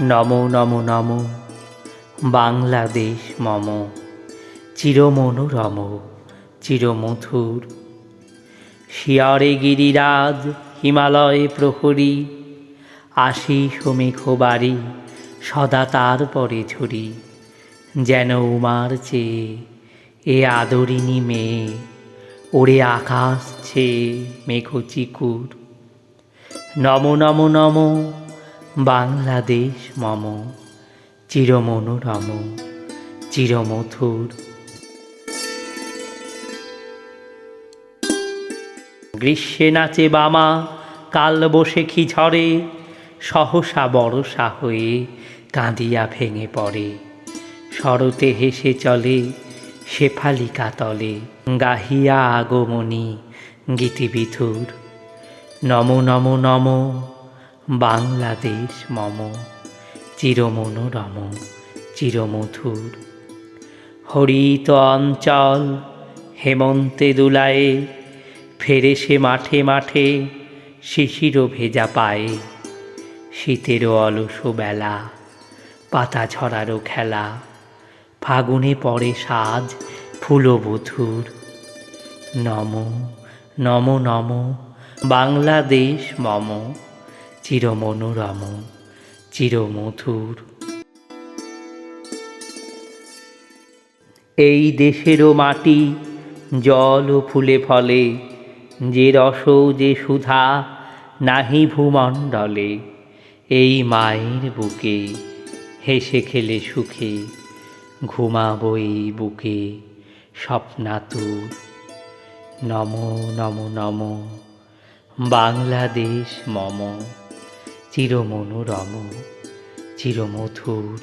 নম নম নম। বাংলাদেশ মম। চিরমনোরম, চিরমধুর। শিয়রে গিরিরাজ, হিমালয় প্রহরী। আশিস মেঘ বাড়ি সদা তার পরে ঝুরি যেন উমার চেয়ে এ আদরিনী মেয়ে, ওরে আকাশ ছেয়ে মেঘ চিকুর নম নম নম বাংলাদেশ মম, চিরমনোরম, চিরমধুর। গ্রীষ্মে নাচে বামা, কাল বসে খি ঝরে, সহসা বড়সা হয়ে কাঁদিয়া ভেঙে পড়ে। শরতে হেসে চলে শেফালিকা তলে, গাহিয়া আগমনী গীতিবিধুর। নম নম নম। বাংলাদেশ মম, চিরমনোরম, চিরমধুর। হরিত অঞ্চল, হেমন্তে দুলায়ে ফেরে সে মাঠে মাঠে, শিশিরও ভেজা পায়ে। শীতেরও অলস বেলা, পাতা ঝরারও খেলা, ফাগুনে পড়ে সাজ ফুলবধূর নম নম নম, বাংলাদেশ মম। চিরমনোরম, চিরমধুর। এই দেশেরও মাটি জল ও ফুলে ফলে, যে রস যে সুধা নাহি ভূমণ্ডলে, এই মায়ের বুকে হেসে খেলে সুখে, ঘুমাবো এই বুকে স্বপ্নাতুর। নম নম নম, বাংলাদেশ মম। চিরমনোরম চিরমধুর।